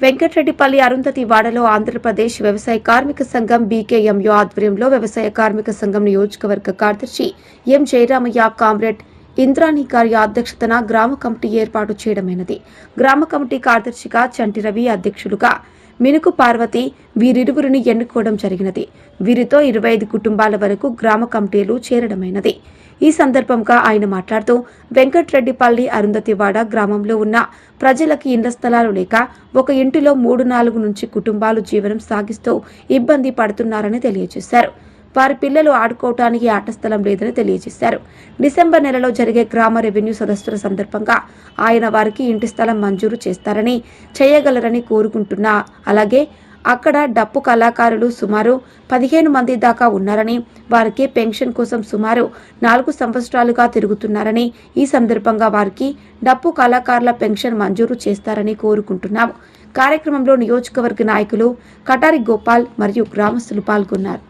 వెంకటరెడ్డిపల్లి అరుంధతి వాడలో ఆంధ్రప్రదేశ్ వ్యవసాయ కార్మిక సంఘం బీకేఎంయు ఆధ్వర్యంలో వ్యవసాయ కార్మిక సంఘం నియోజకవర్గ కార్యదర్శి ఎం జయరామయ్య కామ్రేడ్ ఇంద్రాణి గారి అధ్యక్షతన గ్రామ కమిటీ ఏర్పాటు చేయడమైనది. గ్రామ కమిటీ కార్యదర్శిగా చంటి రవి అధ్యక్షులుగా మినుకు పార్వతి వీరిరువురిని ఎన్నుకోవడం జరిగినది. వీరితో ఇరవై ఐదు కుటుంబాల వరకు గ్రామ కమిటీలు చేరడమైనది. ఈ సందర్భంగా ఆయన మాట్లాడుతూ వెంకట్రెడ్డిపల్లి అరుంధతివాడ గ్రామంలో ఉన్న ప్రజలకి ఇండ్ల స్థలాలు లేక ఒక ఇంటిలో మూడు నాలుగు నుంచి కుటుంబాలు జీవనం సాగిస్తూ ఇబ్బంది పడుతున్నారని తెలియజేశారు. వారి పిల్లలు ఆడుకోవటానికి ఆట స్థలం లేదని తెలియజేశారు. డిసెంబర్ నెలలో జరిగే గ్రామ రెవెన్యూ సదస్సుల సందర్భంగా ఆయన వారికి ఇంటి స్థలం మంజూరు చేస్తారని చేయగలరని కోరుకుంటున్నా అలాగే అక్కడ డప్పు కళాకారులు సుమారు పదిహేను మంది దాకా ఉన్నారని వారికి పెన్షన్ కోసం సుమారు నాలుగు సంవత్సరాలుగా తిరుగుతున్నారని ఈ సందర్భంగా వారికి డప్పు కళాకారుల పెన్షన్ మంజూరు చేస్తారని కోరుకుంటున్నాము. కార్యక్రమంలో నియోజకవర్గ నాయకులు కటారి గోపాల్ మరియు గ్రామస్తులు పాల్గొన్నారు.